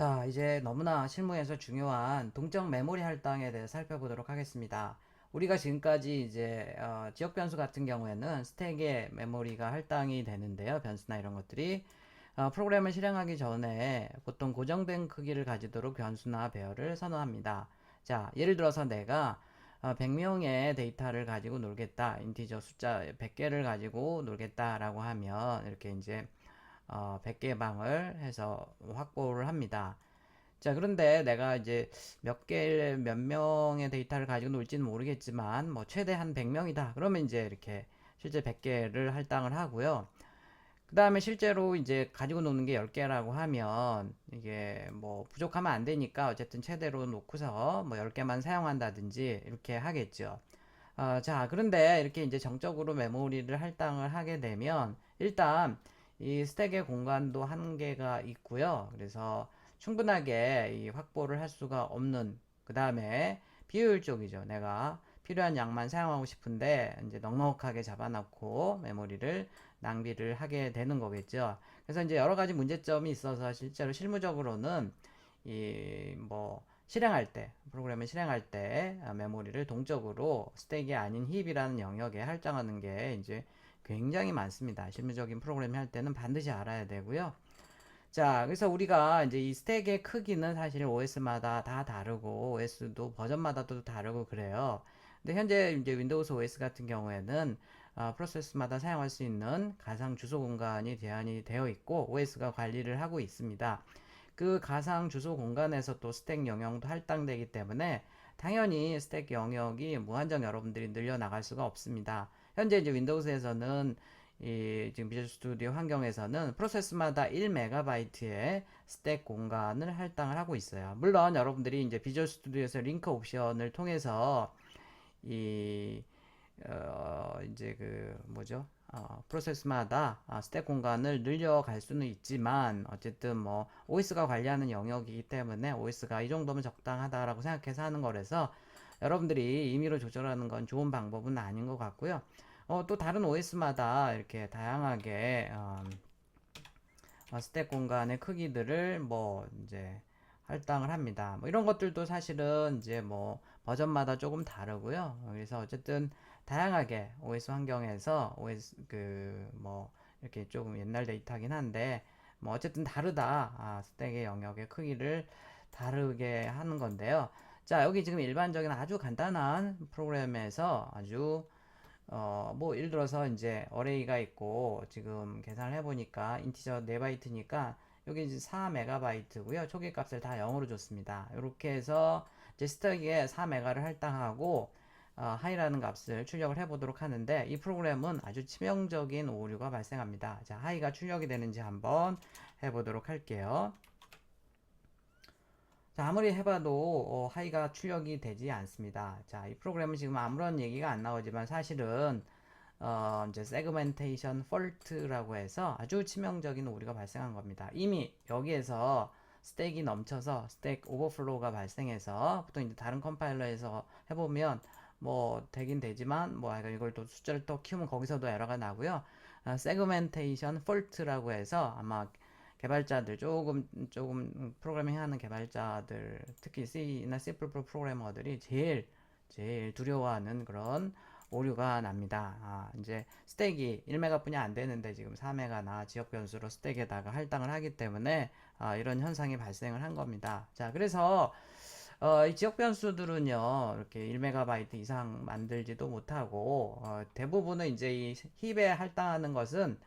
자, 이제 너무나 실무에서 중요한 동적 메모리 할당에 대해 살펴보도록 하겠습니다. 우리가 지금까지 이제 어, 지역 변수 같은 경우에는 스택의 메모리가 할당이 되는데요. 변수나 이런 것들이 어, 프로그램을 실행하기 전에 보통 고정된 크기를 가지도록 변수나 배열을 선호합니다. 자, 예를 들어서 내가 어, 100명의 데이터를 가지고 놀겠다. 인티저 숫자 100개를 가지고 놀겠다라고 하면 이렇게 이제 어, 100개 방을 해서 확보를 합니다. 자, 그런데 내가 이제 몇 개, 몇 명의 데이터를 가지고 놀지는 모르겠지만, 뭐, 최대 한 100명이다. 그러면 이제 이렇게 실제 100개를 할당을 하고요. 그 다음에 실제로 이제 가지고 노는 게 10개라고 하면, 이게 뭐, 부족하면 안 되니까 어쨌든 최대로 놓고서 뭐, 10개만 사용한다든지 이렇게 하겠죠. 어, 자, 그런데 이렇게 이제 정적으로 메모리를 할당을 하게 되면, 일단, 이 스택의 공간도 한계가 있고요. 그래서 충분하게 이 확보를 할 수가 없는 그 다음에 비효율적이죠. 내가 필요한 양만 사용하고 싶은데 이제 넉넉하게 잡아놓고 메모리를 낭비를 하게 되는 거겠죠. 그래서 이제 여러 가지 문제점이 있어서 실제로 실무적으로는 이 뭐 실행할 때 프로그램을 실행할 때 메모리를 동적으로 스택이 아닌 힙이라는 영역에 할당하는 게 이제 굉장히 많습니다. 실무적인 프로그램을 할 때는 반드시 알아야 되고요. 자, 그래서 우리가 이제 이 스택의 크기는 사실 OS마다 다 다르고 OS도 버전마다 도 다르고 그래요. 근데 현재 이제 윈도우스 OS 같은 경우에는 어, 프로세스마다 사용할 수 있는 가상 주소 공간이 제한이 되어 있고 OS가 관리를 하고 있습니다. 그 가상 주소 공간에서 또 스택 영역도 할당되기 때문에 당연히 스택 영역이 무한정 여러분들이 늘려 나갈 수가 없습니다. 현재 이제 윈도우스에서는 이 지금 비주얼 스튜디오 환경에서는 프로세스마다 1MB의 스택 공간을 할당을 하고 있어요. 물론 여러분들이 이제 비주얼 스튜디오에서 링크 옵션을 통해서 이 어, 이제 그 뭐죠? 어, 프로세스마다 어, 스택 공간을 늘려갈 수는 있지만 어쨌든 뭐 OS가 관리하는 영역이기 때문에 OS가 이 정도면 적당하다라고 생각해서 하는 거라서 여러분들이 임의로 조절하는 건 좋은 방법은 아닌 것 같고요. 어, 또 다른 OS마다 이렇게 다양하게 어, 어, 스택 공간의 크기들을 뭐 이제 할당을 합니다. 뭐 이런 것들도 사실은 이제 뭐 버전마다 조금 다르고요. 그래서 어쨌든 다양하게 OS 환경에서 OS 그 뭐 이렇게 조금 옛날 데이터긴 한데 뭐 어쨌든 다르다. 아, 스택의 영역의 크기를 다르게 하는 건데요. 자, 여기 지금 일반적인 아주 간단한 프로그램에서 아주 어, 뭐, 예를 들어서 이제 어레이가 있고, 지금 계산을 해보니까 인티저 4바이트니까, 여기 이제 4메가바이트고요. 초기 값을 다 0으로 줬습니다. 이렇게 해서 스택에 4메가를 할당하고, 어, 하이라는 값을 출력을 해보도록 하는데, 이 프로그램은 아주 치명적인 오류가 발생합니다. 자, 하이가 출력이 되는지 한번 해보도록 할게요. 자, 아무리 해봐도 어, 하이가 출력이 되지 않습니다. 자, 이 프로그램은 지금 아무런 얘기가 안 나오지만 사실은 어, 이제 세그멘테이션 폴트라고 해서 아주 치명적인 오류가 발생한 겁니다. 이미 여기에서 스택이 넘쳐서 스택 오버플로우가 발생해서 보통 이제 다른 컴파일러에서 해보면 뭐 되긴 되지만 뭐 이걸 또 숫자를 또 키우면 거기서도 에러가 나고요. 세그멘테이션 폴트라고 해서 아마 개발자들 조금 조금 프로그래밍 하는 개발자들 특히 C나 C++ 프로그래머들이 제일 제일 두려워하는 그런 오류가 납니다. 아, 이제 스택이 1메가뿐이 안 되는데 지금 4메가나 지역 변수로 스택에다가 할당을 하기 때문에 아, 이런 현상이 발생을 한 겁니다. 자, 그래서 어, 이 지역 변수들은요, 이렇게 1메가바이트 이상 만들지도 못하고, 어, 대부분은 이제 이 힙에 할당하는 것은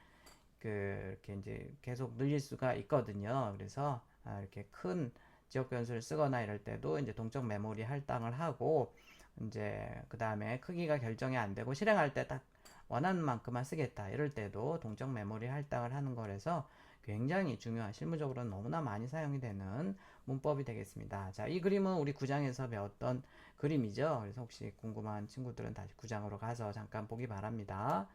그 이렇게 이제 계속 늘릴 수가 있거든요. 그래서 아, 이렇게 큰 지역 변수를 쓰거나 이럴 때도 이제 동적 메모리 할당을 하고 이제 그 다음에 크기가 결정이 안 되고 실행할 때 딱 원하는 만큼만 쓰겠다 이럴 때도 동적 메모리 할당을 하는 거라서 굉장히 중요한 실무적으로는 너무나 많이 사용이 되는 문법이 되겠습니다. 자, 이 그림은 우리 구장에서 배웠던 그림이죠. 그래서 혹시 궁금한 친구들은 다시 구장으로 가서 잠깐 보기 바랍니다.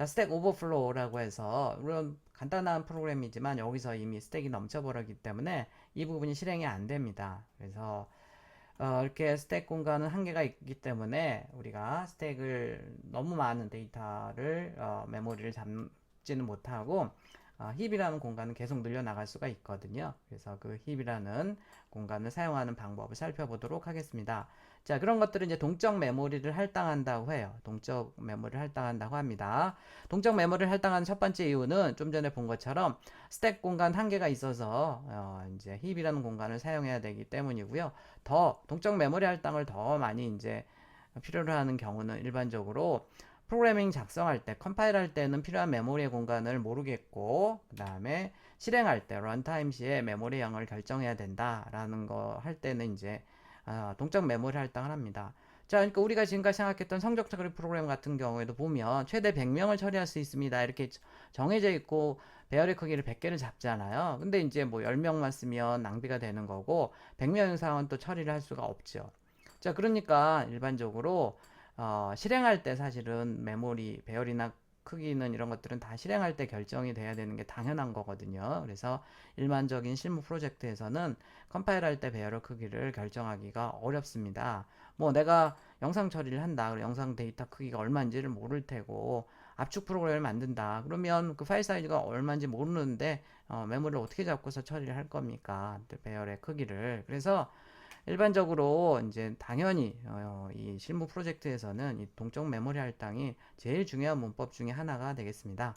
자, 스택 오버플로우라고 해서 물론 간단한 프로그램이지만 여기서 이미 스택이 넘쳐버렸기 때문에 이 부분이 실행이 안 됩니다. 그래서 어, 이렇게 스택 공간은 한계가 있기 때문에 우리가 스택을 너무 많은 데이터를 어, 메모리를 잡지는 못하고 어, 힙이라는 공간은 계속 늘려나갈 수가 있거든요. 그래서 그 힙이라는 공간을 사용하는 방법을 살펴보도록 하겠습니다. 자, 그런 것들은 이제 동적 메모리를 할당한다고 해요. 동적 메모리를 할당한다고 합니다. 동적 메모리를 할당하는 첫 번째 이유는 좀 전에 본 것처럼 스택 공간 한계가 있어서 어, 이제 힙이라는 공간을 사용해야 되기 때문이고요. 더 동적 메모리 할당을 더 많이 이제 필요로 하는 경우는 일반적으로 프로그래밍 작성할 때, 컴파일 할 때는 필요한 메모리의 공간을 모르겠고, 그 다음에 실행할 때, 런타임 시에 메모리 양을 결정해야 된다라는 거 할 때는 이제 아, 동적 메모리 할당을 합니다. 자, 그러니까 우리가 지금까지 생각했던 성적 처리 프로그램 같은 경우에도 보면 최대 100명을 처리할 수 있습니다. 이렇게 정해져 있고 배열의 크기를 100개를 잡잖아요. 근데 이제 뭐 10명만 쓰면 낭비가 되는 거고 100명 이상은 또 처리를 할 수가 없죠. 자, 그러니까 일반적으로 어, 실행할 때 사실은 메모리 배열이나 크기는 이런 것들은 다 실행할 때 결정이 돼야 되는 게 당연한 거거든요. 그래서 일반적인 실무 프로젝트에서는 컴파일 할 때 배열의 크기를 결정하기가 어렵습니다. 뭐 내가 영상 처리를 한다. 영상 데이터 크기가 얼마인지를 모를 테고 압축 프로그램을 만든다. 그러면 그 파일 사이즈가 얼마인지 모르는데 어, 메모리를 어떻게 잡고서 처리를 할 겁니까? 배열의 크기를. 그래서 일반적으로 이제 당연히 어, 이 실무 프로젝트에서는 이 동적 메모리 할당이 제일 중요한 문법 중에 하나가 되겠습니다.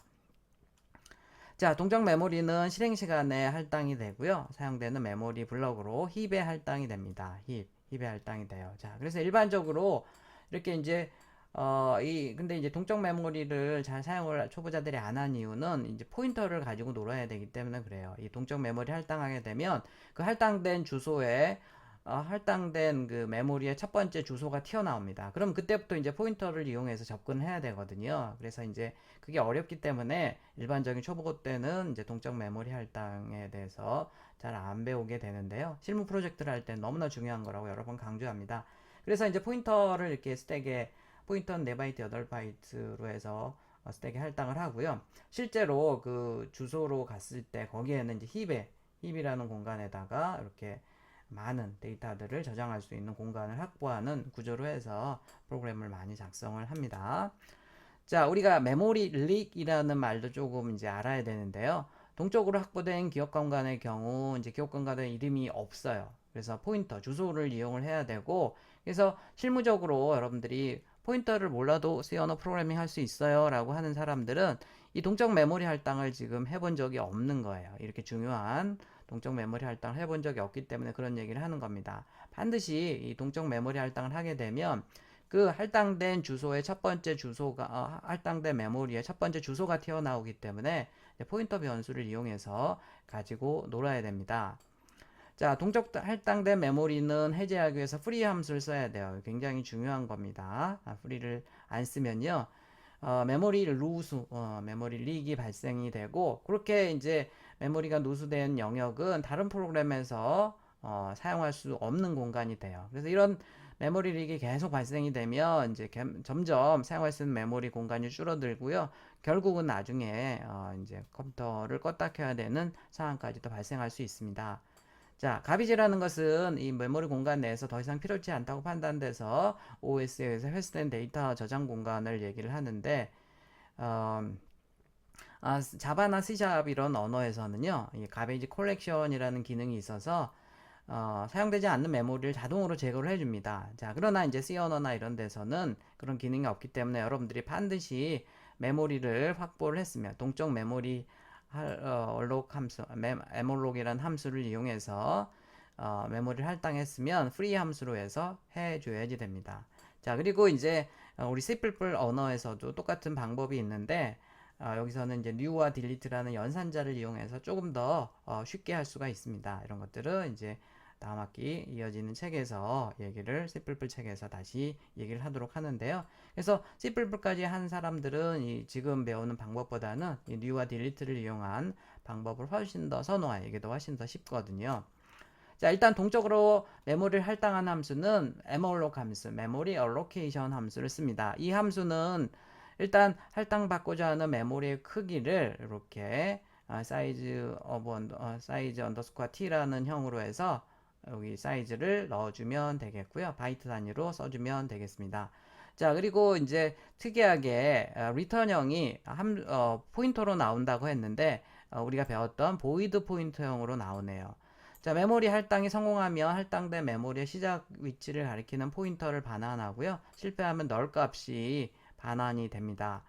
자, 동적 메모리는 실행 시간에 할당이 되고요. 사용되는 메모리 블럭으로 힙에 할당이 됩니다. 힙, 힙에 할당이 돼요. 자, 그래서 일반적으로 이렇게 이제 어, 이, 근데 이제 동적 메모리를 잘 사용을 초보자들이 안 한 이유는 이제 포인터를 가지고 놀아야 되기 때문에 그래요. 이 동적 메모리 할당하게 되면 그 할당된 주소에 어, 할당된 그 메모리의 첫 번째 주소가 튀어나옵니다. 그럼 그때부터 이제 포인터를 이용해서 접근을 해야 되거든요. 그래서 이제 그게 어렵기 때문에 일반적인 초보 때는 이제 동적 메모리 할당에 대해서 잘 안 배우게 되는데요. 실무 프로젝트를 할 때 너무나 중요한 거라고 여러 번 강조합니다. 그래서 이제 포인터를 이렇게 스택에 포인터는 4바이트, 8바이트로 해서 어, 스택에 할당을 하고요. 실제로 그 주소로 갔을 때 거기에는 이제 힙에 힙이라는 공간에다가 이렇게 많은 데이터들을 저장할 수 있는 공간을 확보하는 구조로 해서 프로그램을 많이 작성을 합니다. 자, 우리가 메모리 릭이라는 말도 조금 이제 알아야 되는데요. 동적으로 확보된 기억 공간의 경우 이제 기억 공간의 이름이 없어요. 그래서 포인터, 주소를 이용을 해야 되고 그래서 실무적으로 여러분들이 포인터를 몰라도 C 언어 프로그래밍 할 수 있어요 라고 하는 사람들은 이 동적 메모리 할당을 지금 해본 적이 없는 거예요. 이렇게 중요한 동적 메모리 할당을 해본 적이 없기 때문에 그런 얘기를 하는 겁니다. 반드시 이 동적 메모리 할당을 하게 되면 그 할당된 주소의 첫 번째 주소가 어, 할당된 메모리의 첫 번째 주소가 튀어나오기 때문에 포인터 변수를 이용해서 가지고 놀아야 됩니다. 자, 동적 할당된 메모리는 해제하기 위해서 프리 함수를 써야 돼요. 굉장히 중요한 겁니다. 아, 프리를 안 쓰면요. 어, 메모리 루수, 어, 메모리 릭이 발생이 되고 그렇게 이제 메모리가 누수된 영역은 다른 프로그램에서 어, 사용할 수 없는 공간이 돼요. 그래서 이런 메모리 릭이 계속 발생이 되면 이제 점점 사용할 수 있는 메모리 공간이 줄어들고요. 결국은 나중에 어, 이제 컴퓨터를 껐다 켜야 되는 상황까지도 발생할 수 있습니다. 자, 가비지라는 것은 이 메모리 공간 내에서 더 이상 필요치 않다고 판단돼서 OS에서 회수된 데이터 저장 공간을 얘기를 하는데 어, 아, 자바나 C샵 이런 언어에서는요, 이 가베이지 콜렉션이라는 기능이 있어서 어, 사용되지 않는 메모리를 자동으로 제거를 해줍니다. 자, 그러나 이제 C 언어나 이런 데서는 그런 기능이 없기 때문에 여러분들이 반드시 메모리를 확보를 했으면 동적 메모리 어, 얼록 함수, 에몰록이라는 함수를 이용해서 어, 메모리를 할당했으면 프리 함수로 해서 해줘야지 됩니다. 자, 그리고 이제 어, 우리 C++ 언어에서도 똑같은 방법이 있는데 어, 여기서는 이제 new와 delete라는 연산자를 이용해서 조금 더 어, 쉽게 할 수가 있습니다. 이런 것들은 이제 다음 학기 이어지는 책에서 얘기를 C++ 책에서 다시 얘기를 하도록 하는데요. 그래서 C++까지 한 사람들은 이 지금 배우는 방법보다는 이 new와 delete를 이용한 방법을 훨씬 더더 훨씬 더 쉽거든요. 자, 일단 동적으로 메모리를 할당한 함수는 malloc 함수, memory allocation 함수를 씁니다. 이 함수는 일단 할당받고자 하는 메모리의 크기를 이렇게 사이즈 어번 어, 사이즈 언더스코어 t라는 형으로 해서 여기 사이즈를 넣어주면 되겠고요. 바이트 단위로 써주면 되겠습니다. 자 그리고 이제 특이하게 어, 리턴형이 함, 어, 포인터로 나온다고 했는데 어, 우리가 배웠던 보이드 포인터형으로 나오네요. 자, 메모리 할당이 성공하면 할당된 메모리의 시작 위치를 가리키는 포인터를 반환하고요. 실패하면 널 값이 반환이 됩니다.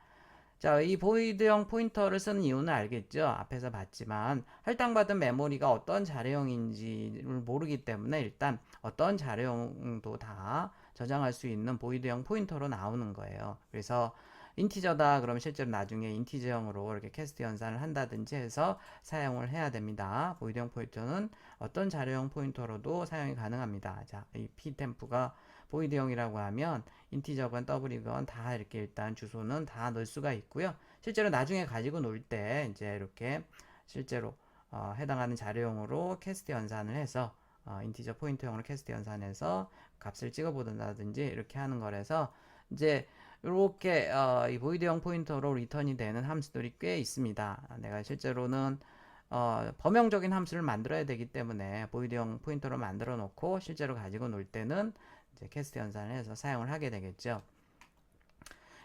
자, 이 보이드형 포인터를 쓰는 이유는 알겠죠? 앞에서 봤지만 할당받은 메모리가 어떤 자료형인지를 모르기 때문에 일단 어떤 자료형도 다 저장할 수 있는 보이드형 포인터로 나오는 거예요. 그래서 인티저다 그러면 실제로 나중에 인티저형으로 이렇게 캐스트 연산을 한다든지 해서 사용을 해야 됩니다. 보이드형 포인터는 어떤 자료형 포인터로도 사용이 가능합니다. 자, 이 ptem프가 보이드형이라고 하면 인티저건 더블이건 다 이렇게 일단 주소는 다 넣을 수가 있고요. 실제로 나중에 가지고 놀 때 이제 이렇게 실제로 어, 해당하는 자료용으로 캐스트 연산을 해서 어, 인티저 포인트용으로 캐스트 연산해서 값을 찍어보든다든지 이렇게 하는 거라서 이제 이렇게 어, 이 보이드형 포인터로 리턴이 되는 함수들이 꽤 있습니다. 내가 실제로는 어, 범용적인 함수를 만들어야 되기 때문에 보이드형 포인터로 만들어 놓고 실제로 가지고 놀 때는 이제 캐스트 연산을 해서 사용을 하게 되겠죠.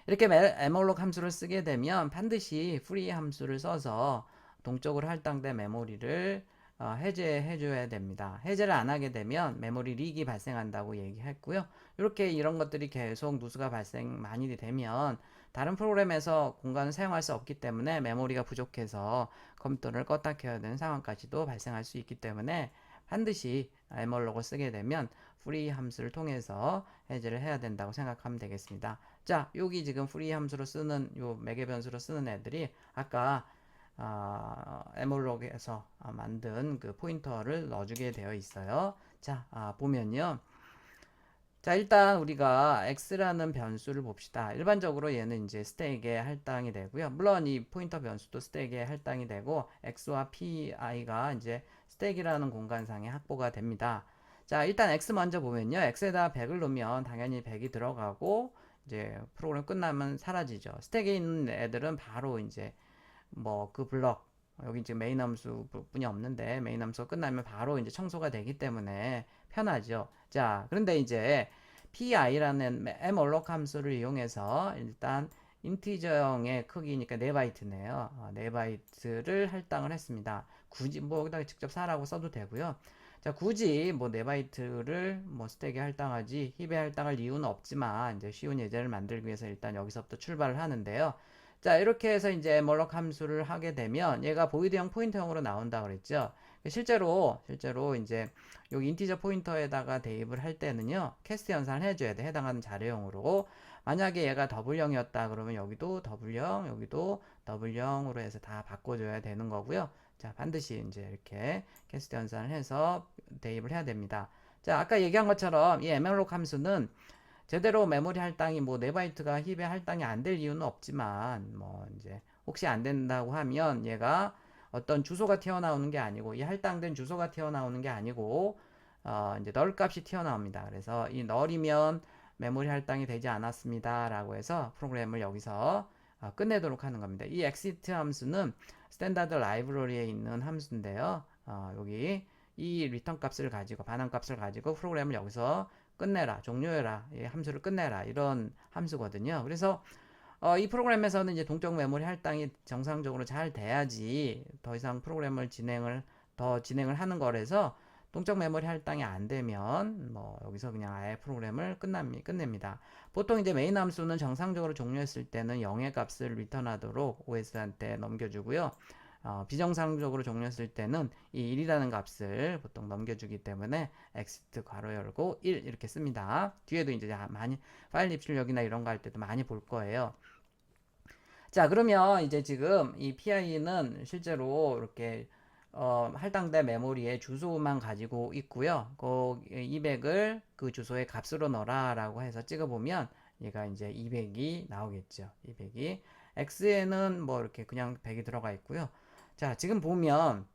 이렇게 에몰록 함수를 쓰게 되면 반드시 free 함수를 써서 동적으로 할당된 메모리를 어, 해제해 줘야 됩니다. 해제를 안 하게 되면 메모리 릭이 발생한다고 얘기했고요. 이렇게 이런 것들이 계속 누수가 발생 많이 되면 다른 프로그램에서 공간을 사용할 수 없기 때문에 메모리가 부족해서 컴퓨터를 껐다 켜야 되는 상황까지도 발생할 수 있기 때문에 반드시 에멀록을 쓰게 되면 free 함수를 통해서 해제를 해야 된다고 생각하면 되겠습니다. 자, 여기 지금 free 함수로 쓰는 요 매개 변수로 쓰는 애들이 아까 어, 에몰록에서 만든 그 포인터를 넣어주게 되어 있어요. 자, 아, 보면요. 자, 일단 우리가 x라는 변수를 봅시다. 일반적으로 얘는 이제 스택에 할당이 되고요. 물론 이 포인터 변수도 스택에 할당이 되고 x와 pi가 이제 스택이라는 공간상에 확보가 됩니다. 자, 일단 x 먼저 보면요. x에다 100을 넣으면 당연히 100이 들어가고 이제 프로그램 끝나면 사라지죠. 스택에 있는 애들은 바로 이제 뭐 그 블럭 여기 지금 메인 함수 뿐이 없는데 메인 함수가 끝나면 바로 이제 청소가 되기 때문에 편하죠. 자, 그런데 이제 pi라는 molloc 함수를 이용해서 일단 인티저형의 크기니까 4바이트네요. 4바이트를 할당을 했습니다. 굳이 뭐 여기다가 직접 사라고 써도 되고요. 자, 굳이 뭐 4바이트를 뭐 스택에 할당하지 힙에 할당할 이유는 없지만 이제 쉬운 예제를 만들기 위해서 일단 여기서부터 출발을 하는데요. 자, 이렇게 해서 이제 멀럭 함수를 하게 되면 얘가 보이드형 포인터형으로 나온다 그랬죠. 실제로 실제로 이제 여기 인티저 포인터에다가 대입을 할 때는요. 캐스트 연산을 해 줘야 돼. 해당하는 자료형으로. 만약에 얘가 더블형이었다 그러면 여기도 더블형, 여기도 더블형으로 해서 다 바꿔 줘야 되는 거고요. 자, 반드시 이제 이렇게 캐스트 연산을 해서 대입을 해야 됩니다. 자, 아까 얘기한 것처럼 이 mlog 함수는 제대로 메모리 할당이 뭐 4바이트가 힙에 할당이 안 될 이유는 없지만 뭐 이제 혹시 안 된다고 하면 얘가 어떤 주소가 튀어나오는 게 아니고 이 할당된 주소가 튀어나오는 게 아니고 어 이제 널 값이 튀어나옵니다. 그래서 이 널이면 메모리 할당이 되지 않았습니다. 라고 해서 프로그램을 여기서 어 끝내도록 하는 겁니다. 이 exit 함수는 스탠다드 라이브러리에 있는 함수인데요. 어 여기 이 리턴 값을 가지고 반환 값을 가지고 프로그램을 여기서 끝내라, 종료해라, 이 함수를 끝내라 이런 함수거든요. 그래서 어, 이 프로그램에서는 이제 동적 메모리 할당이 정상적으로 잘 돼야지 더 이상 프로그램을 진행을 더 진행을 하는 거라서 동적 메모리 할당이 안 되면 뭐 여기서 그냥 아예 프로그램을 끝납니, 끝냅니다. 보통 이제 메인 함수는 정상적으로 종료했을 때는 0의 값을 리턴하도록 OS한테 넘겨주고요. 어, 비정상적으로 종료했을 때는 이 1이라는 값을 보통 넘겨주기 때문에 exit 괄호 열고 1 이렇게 씁니다. 뒤에도 이제 많이 파일 입출력이나 이런 거 할 때도 많이 볼 거예요. 자 그러면 이제 지금 이 PI는 실제로 이렇게 어, 할당된 메모리의 주소만 가지고 있고요. 그 200을 그 주소의 값으로 넣어라 라고 해서 찍어보면 얘가 이제 200이 나오겠죠. 200이 x에는 뭐 이렇게 그냥 100이 들어가 있고요. 자, 지금 보면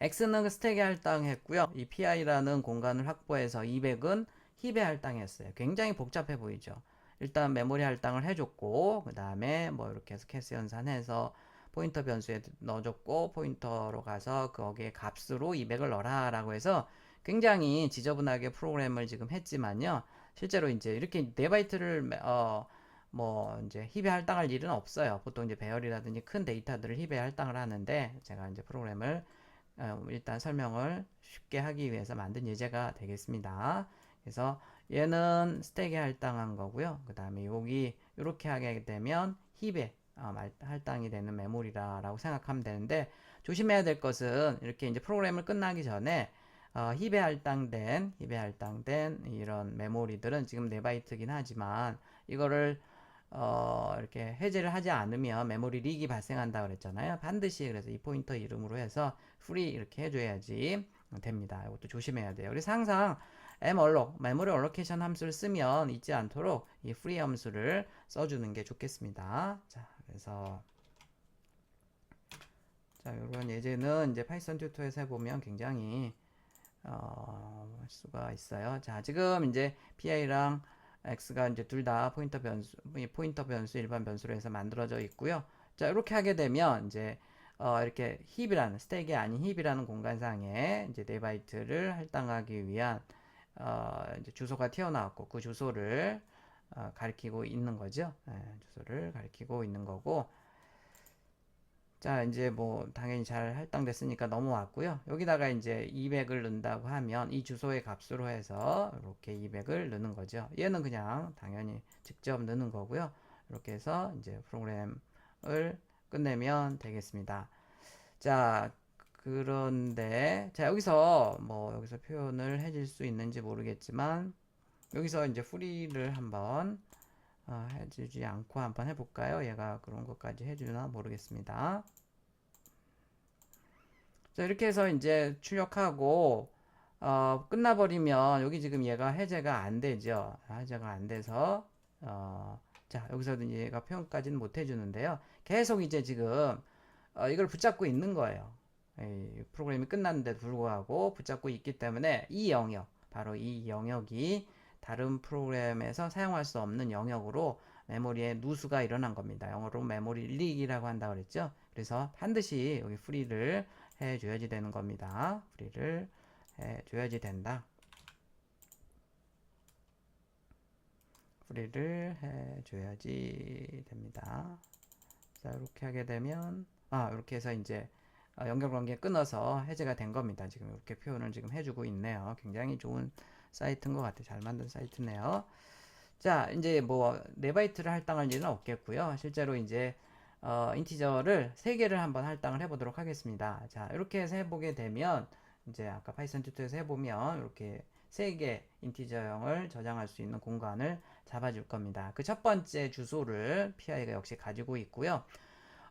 x는 스택에 할당했고요. 이 pi라는 공간을 확보해서 200은 힙에 할당했어요. 굉장히 복잡해 보이죠. 일단 메모리 할당을 해줬고 그 다음에 뭐 이렇게 해서 캐스 연산해서 포인터 변수에 넣어줬고 포인터로 가서 거기에 값으로 200을 넣어라 라고 해서 굉장히 지저분하게 프로그램을 지금 했지만요 실제로 이제 이렇게 4바이트를 어, 뭐 이제 힙에 할당할 일은 없어요. 보통 이제 배열이라든지 큰 데이터들을 힙에 할당을 하는데 제가 이제 프로그램을 어, 일단 설명을 쉽게 하기 위해서 만든 예제가 되겠습니다. 그래서 얘는 스택에 할당한 거고요. 그 다음에 여기 이렇게 하게 되면 힙에 어, 말- 할당이 되는 메모리라고 생각하면 되는데 조심해야 될 것은 이렇게 이제 프로그램을 끝나기 전에 어, 힙에 할당된 힙에 할당된 이런 메모리들은 지금 4바이트긴 하지만 이거를 어, 이렇게 해제를 하지 않으면 메모리 릭이 발생한다 그랬잖아요. 반드시 그래서 이 포인터 이름으로 해서 free 이렇게 해줘야지 됩니다. 이것도 조심해야 돼요. 그래서 항상 malloc 메모리 allocation 함수를 쓰면 잊지 않도록 이 free 함수를 써주는 게 좋겠습니다. 자, 그래서 자, 이런 예제는 이제 파이썬 튜토에서 해보면 굉장히 어, 할 수가 있어요. 자, 지금 이제 PI랑 X가 이제 둘 다 포인터 변수, 이 포인터 변수, 일반 변수로 해서 만들어져 있고요. 자, 이렇게 하게 되면 이제 어, 이렇게 힙이라는 스택이 아닌 힙이라는 공간상에 이제 네 바이트를 할당하기 위한 어, 이제 주소가 튀어나왔고 그 주소를 어, 가리키고 있는 거죠. 예, 주소를 가리키고 있는 거고. 자, 이제 뭐 당연히 잘 할당됐으니까 넘어왔고요. 여기다가 이제 200을 넣는다고 하면 이 주소의 값으로 해서 이렇게 200을 넣는 거죠. 얘는 그냥 당연히 직접 넣는 거고요. 이렇게 해서 이제 프로그램을 끝내면 되겠습니다. 자, 그런데 자, 여기서 뭐 여기서 표현을 해줄 수 있는지 모르겠지만 여기서 이제 프리를 한번 어, 해주지 않고 한번 해볼까요? 얘가 그런 것까지 해주나 모르겠습니다. 자, 이렇게 해서 이제 출력하고, 어, 끝나버리면, 여기 지금 얘가 해제가 안 되죠. 해제가 안 돼서, 어, 자, 여기서도 얘가 표현까지는 못 해주는데요. 계속 이제 지금, 어, 이걸 붙잡고 있는 거예요. 이 프로그램이 끝났는데도 불구하고 붙잡고 있기 때문에 이 영역, 바로 이 영역이 다른 프로그램에서 사용할 수 없는 영역으로 메모리에 누수가 일어난 겁니다. 영어로 메모리 릭이라고 한다 그랬죠. 그래서 반드시 여기 프리를 해줘야지 되는 겁니다. 프리를 해줘야지 된다. 프리를 해줘야지 됩니다. 자, 이렇게 하게 되면, 아, 이렇게 해서 이제 어, 연결 관계 끊어서 해제가 된 겁니다. 지금 이렇게 표현을 지금 해주고 있네요. 굉장히 좋은 사이트인 것 같아요. 잘 만든 사이트네요. 자, 이제 뭐, 4바이트를 할당할 일은 없겠고요. 실제로 이제, 어, 인티저를 3개를 한번 할당을 해보도록 하겠습니다. 자, 이렇게 해서 해보게 되면, 이제 아까 파이썬 튜토에서 해보면, 이렇게 3개 인티저형을 저장할 수 있는 공간을 잡아줄 겁니다. 그 첫 번째 주소를 PI가 역시 가지고 있고요.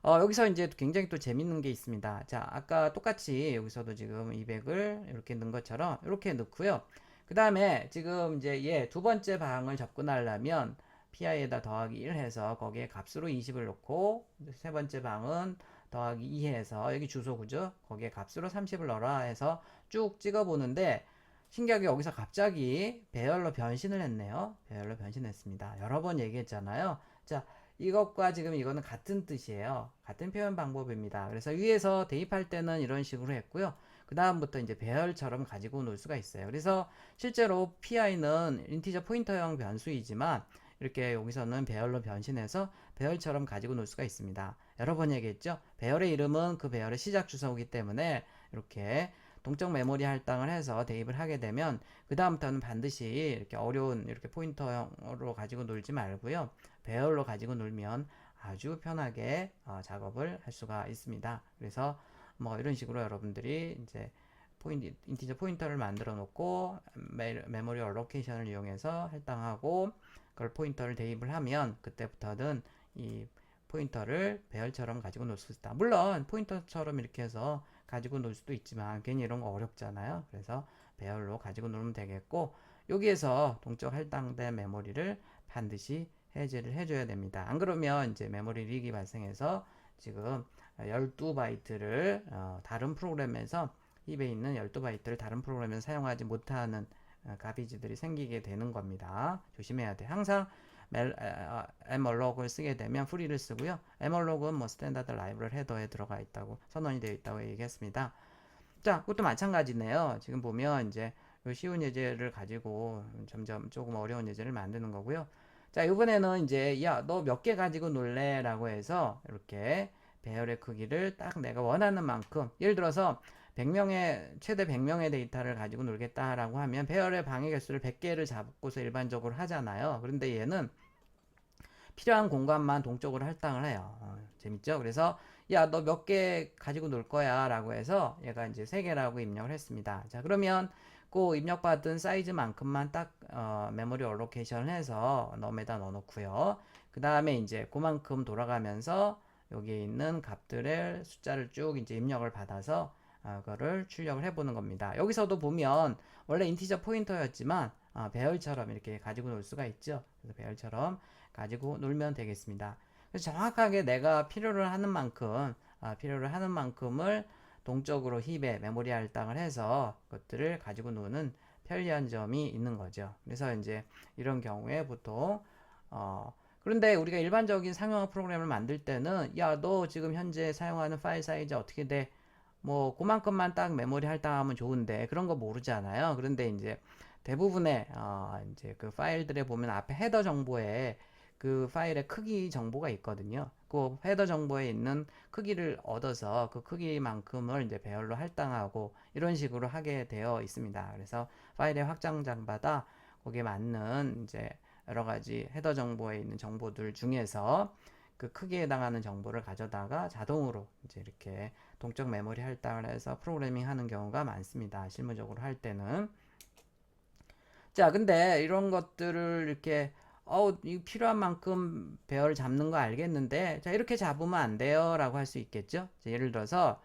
어, 여기서 이제 굉장히 또 재밌는 게 있습니다. 자, 아까 똑같이 여기서도 지금 200을 이렇게 넣은 것처럼 이렇게 넣고요. 그 다음에 지금 이제 얘두 번째 방을 접근하려면 PI에다 더하기 1 해서 거기에 값으로 20을 넣고 세 번째 방은 더하기 2 해서 여기 주소구죠. 거기에 값으로 30을 넣어라 해서 쭉 찍어 보는데 신기하게 여기서 갑자기 배열로 변신을 했네요. 배열로 변신했습니다. 여러 번 얘기했잖아요. 자, 이것과 지금 이거는 같은 뜻이에요. 같은 표현 방법입니다. 그래서 위에서 대입할 때는 이런 식으로 했고요. 그 다음부터 이제 배열처럼 가지고 놀 수가 있어요. 그래서 실제로 PI는 인티저 포인터형 변수이지만 이렇게 여기서는 배열로 변신해서 배열처럼 가지고 놀 수가 있습니다. 여러 번 얘기했죠. 배열의 이름은 그 배열의 시작 주소이기 때문에 이렇게 동적 메모리 할당을 해서 대입을 하게 되면 그 다음부터는 반드시 이렇게 어려운 이렇게 포인터형으로 가지고 놀지 말고요. 배열로 가지고 놀면 아주 편하게 어, 작업을 할 수가 있습니다. 그래서 뭐 이런 식으로 여러분들이 이제 포인트, 인티저 포인터를 만들어 놓고 메, 메모리 얼로케이션을 이용해서 할당하고 그걸 포인터를 대입을 하면 그때부터는 이 포인터를 배열처럼 가지고 놀 수 있다. 물론 포인터처럼 이렇게 해서 가지고 놀 수도 있지만 괜히 이런 거 어렵잖아요. 그래서 배열로 가지고 놀면 되겠고 여기에서 동적 할당된 메모리를 반드시 해제를 해줘야 됩니다. 안 그러면 이제 메모리 릭이 발생해서 지금 12바이트를 어, 다른 프로그램에서 힙에 있는 12바이트를 다른 프로그램에서 사용하지 못하는 어, 가비지들이 생기게 되는 겁니다. 조심해야 돼. 항상 malloc을 쓰게 되면 프리를 쓰고요. malloc은 뭐 스탠다드 라이브럴 헤더에 들어가 있다고 선언이 되어 있다고 얘기했습니다. 자, 그것도 마찬가지네요. 지금 보면 이제 쉬운 예제를 가지고 점점 조금 어려운 예제를 만드는 거고요. 자, 이번에는 이제 야, 너 몇 개 가지고 놀래 라고 해서 이렇게 배열의 크기를 딱 내가 원하는 만큼 예를 들어서 100명의 최대 100명의 데이터를 가지고 놀겠다라고 하면 배열의 방해 개수를 100개를 잡고서 일반적으로 하잖아요. 그런데 얘는 필요한 공간만 동적으로 할당을 해요. 어, 재밌죠? 그래서 야, 너 몇 개 가지고 놀 거야? 라고 해서 얘가 이제 3개라고 입력을 했습니다. 자, 그러면 그 입력받은 사이즈만큼만 딱 어, 메모리 얼로케이션을 해서 놈에다 넣어 놓고요. 그 다음에 이제 그만큼 돌아가면서 여기에 있는 값들의 숫자를 쭉 이제 입력을 받아서 어, 그거를 출력을 해보는 겁니다. 여기서도 보면 원래 인티저 포인터였지만 어, 배열처럼 이렇게 가지고 놀 수가 있죠. 그래서 배열처럼 가지고 놀면 되겠습니다. 그래서 정확하게 내가 필요로 하는 만큼 아, 필요로 하는 만큼을 동적으로 힙에 메모리 할당을 해서 그것들을 가지고 노는 편리한 점이 있는 거죠. 그래서 이제 이런 경우에 보통 어 그런데 우리가 일반적인 상용화 프로그램을 만들 때는 야 너 지금 현재 사용하는 파일 사이즈 어떻게 돼? 뭐 그만큼만 딱 메모리 할당하면 좋은데 그런 거 모르잖아요. 그런데 이제 대부분의 어 이제 그 파일들에 보면 앞에 헤더 정보에 그 파일의 크기 정보가 있거든요. 그 헤더 정보에 있는 크기를 얻어서 그 크기만큼을 이제 배열로 할당하고 이런 식으로 하게 되어 있습니다. 그래서 파일의 확장자마다 거기에 맞는 이제 여러 가지 헤더 정보에 있는 정보들 중에서 그 크기에 해당하는 정보를 가져다가 자동으로 이제 이렇게 동적 메모리 할당을 해서 프로그래밍 하는 경우가 많습니다. 실무적으로 할 때는. 자, 근데 이런 것들을 이렇게 어, 이 필요한 만큼 배열 잡는 거 알겠는데, 자, 이렇게 잡으면 안 돼요. 라고 할 수 있겠죠? 자, 예를 들어서,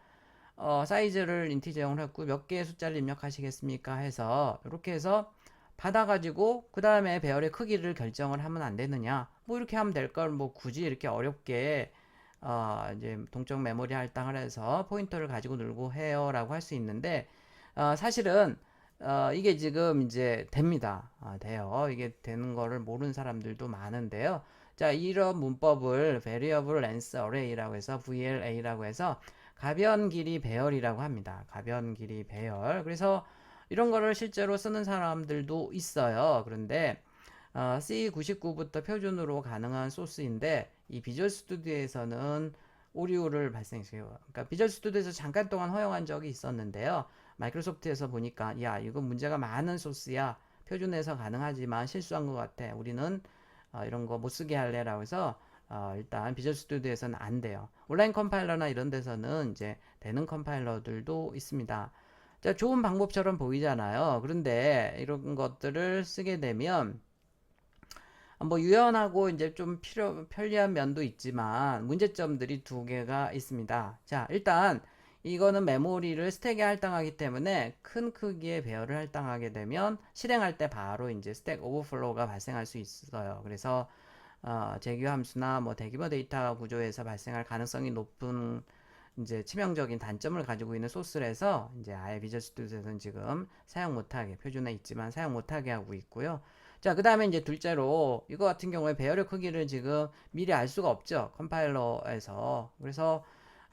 어, 사이즈를 인티저용을 했고, 몇 개의 숫자를 입력하시겠습니까? 해서, 이렇게 해서 받아가지고, 그 다음에 배열의 크기를 결정을 하면 안 되느냐? 뭐, 이렇게 하면 될 걸, 뭐, 굳이 이렇게 어렵게, 어, 이제 동적 메모리 할당을 해서 포인터를 가지고 놀고 해요. 라고 할 수 있는데, 어, 사실은, 어, 이게 지금 이제 됩니다. 아, 돼요. 이게 되는 거를 모르는 사람들도 많은데요. 자, 이런 문법을 variable length array라고 해서 VLA라고 해서 가변 길이 배열이라고 합니다. 가변 길이 배열. 그래서 이런 거를 실제로 쓰는 사람들도 있어요. 그런데 어, C99부터 표준으로 가능한 소스인데 이 비주얼 스튜디오에서는 오류를 발생시켜요. 그러니까 비주얼 스튜디오에서 잠깐 동안 허용한 적이 있었는데요. 마이크로소프트에서 보니까 야 이거 문제가 많은 소스야. 표준에서 가능하지만 실수한 것 같아. 우리는 어, 이런 거 못 쓰게 할래라고 해서 어, 일단 비주얼 스튜디오에서는 안 돼요. 온라인 컴파일러나 이런 데서는 이제 되는 컴파일러들도 있습니다. 자 좋은 방법처럼 보이잖아요. 그런데 이런 것들을 쓰게 되면 뭐 유연하고 이제 좀 필요 편리한 면도 있지만 문제점들이 두 개가 있습니다. 자 일단 이거는 메모리를 스택에 할당하기 때문에 큰 크기의 배열을 할당하게 되면 실행할 때 바로 이제 스택 오버플로우가 발생할 수 있어요. 그래서 어, 재규 함수나 뭐 대규모 데이터 구조에서 발생할 가능성이 높은 이제 치명적인 단점을 가지고 있는 소스라서 이제 아예 비주얼 스튜디오에서는 지금 사용 못하게 표준에 있지만 사용 못하게 하고 있고요. 자, 그 다음에 이제 둘째로 이거 같은 경우에 배열의 크기를 지금 미리 알 수가 없죠. 컴파일러에서. 그래서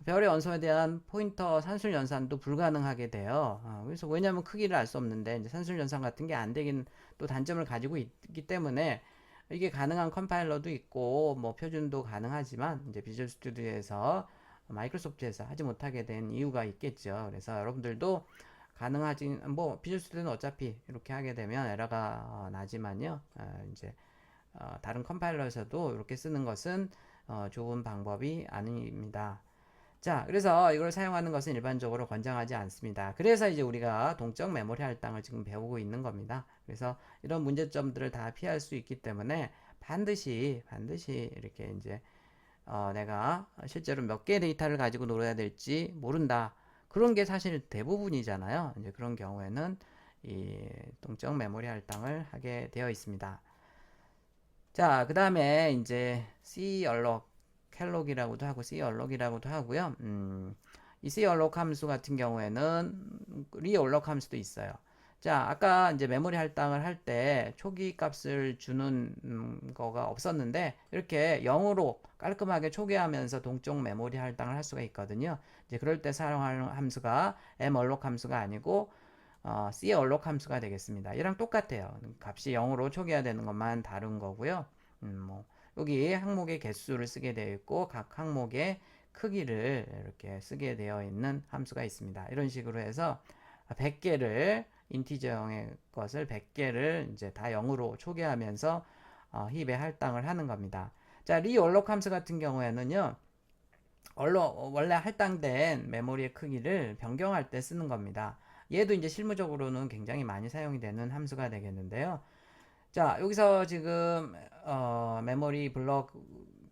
별의 원소에 대한 포인터 산술 연산도 불가능하게 돼요. 어, 그래서 왜냐하면 크기를 알 수 없는데 이제 산술 연산 같은 게 안 되긴 또 단점을 가지고 있기 때문에 이게 가능한 컴파일러도 있고 뭐 표준도 가능하지만 이제 비주얼 스튜디오에서 마이크로소프트에서 하지 못하게 된 이유가 있겠죠. 그래서 여러분들도 가능하지 뭐 비주얼 스튜디오는 어차피 이렇게 하게 되면 에러가 어, 나지만요. 어, 이제 어, 다른 컴파일러에서도 이렇게 쓰는 것은 어, 좋은 방법이 아닙니다. 자, 그래서 이걸 사용하는 것은 일반적으로 권장하지 않습니다. 그래서 이제 우리가 동적 메모리 할당을 지금 배우고 있는 겁니다. 그래서 이런 문제점들을 다 피할 수 있기 때문에 반드시, 반드시 이렇게 이제, 어, 내가 실제로 몇 개의 데이터를 가지고 놀아야 될지 모른다. 그런 게 사실 대부분이잖아요. 이제 그런 경우에는 이 동적 메모리 할당을 하게 되어 있습니다. 자, 그 다음에 이제 C 얼럭 켈록이라고도 하고 C 얼럭이라고도 하고요. 음, 이 얼럭 함수 같은 경우에는 리 얼럭 함수도 있어요. 자, 아까 이제 메모리 할당을 할 때 초기 값을 주는 음, 거가 없었는데 이렇게 0으로 깔끔하게 초기하면서 동적 메모리 할당을 할 수가 있거든요. 이제 그럴 때 사용하는 함수가 m 얼럭 함수가 아니고 어, C 얼럭 함수가 되겠습니다. 얘랑 똑같아요. 값이 0으로 초기화 되는 것만 다른 거고요. 음, 뭐 여기 항목의 개수를 쓰게 되어 있고 각 항목의 크기를 이렇게 쓰게 되어 있는 함수가 있습니다. 이런 식으로 해서 100개를 인티저형의 것을 100개를 이제 다 0으로 초기하면서 어, 힙에 할당을 하는 겁니다. 자, 리얼록 함수 같은 경우에는요. 얼로, 원래 할당된 메모리의 크기를 변경할 때 쓰는 겁니다. 얘도 이제 실무적으로는 굉장히 많이 사용이 되는 함수가 되겠는데요. 자, 여기서 지금 어, 메모리 블럭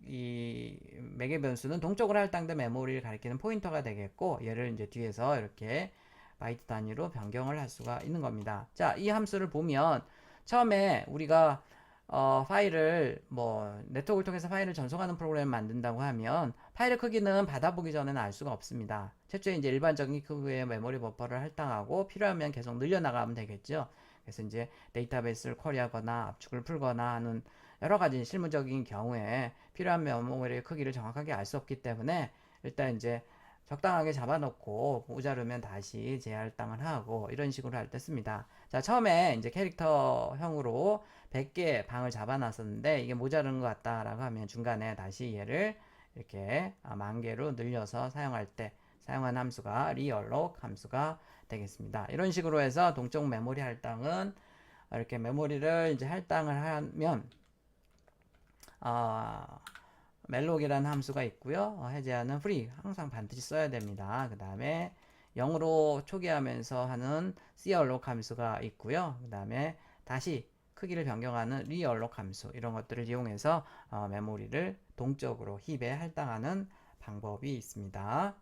이 매개 변수는 동적으로 할당된 메모리를 가리키는 포인터가 되겠고 얘를 이제 뒤에서 이렇게 바이트 단위로 변경을 할 수가 있는 겁니다. 자, 이 함수를 보면 처음에 우리가 어, 파일을 뭐 네트워크를 통해서 파일을 전송하는 프로그램을 만든다고 하면 파일의 크기는 받아보기 전에는 알 수가 없습니다. 최초에 이제 일반적인 크기의 메모리 버퍼를 할당하고 필요하면 계속 늘려나가면 되겠죠. 그래서 이제 데이터베이스를 쿼리하거나 압축을 풀거나 하는 여러 가지 실무적인 경우에 필요한 메모리의 크기를 정확하게 알 수 없기 때문에 일단 이제 적당하게 잡아놓고 모자르면 다시 재할당을 하고 이런 식으로 할 때 씁니다. 자, 처음에 이제 캐릭터형으로 100개 방을 잡아놨었는데 이게 모자르는 것 같다라고 하면 중간에 다시 얘를 이렇게 아, 만 개로 늘려서 사용할 때 사용한 함수가 리얼록 함수가 되겠습니다. 이런 식으로 해서 동적 메모리 할당은 이렇게 메모리를 이제 할당을 하면 어, 멜록이라는 함수가 있고요. 어, 해제하는 free 항상 반드시 써야 됩니다. 그 다음에 0으로 초기하면서 하는 callloc 함수가 있고요. 그 다음에 다시 크기를 변경하는 reallloc 함수 이런 것들을 이용해서 어, 메모리를 동적으로 힙에 할당하는 방법이 있습니다.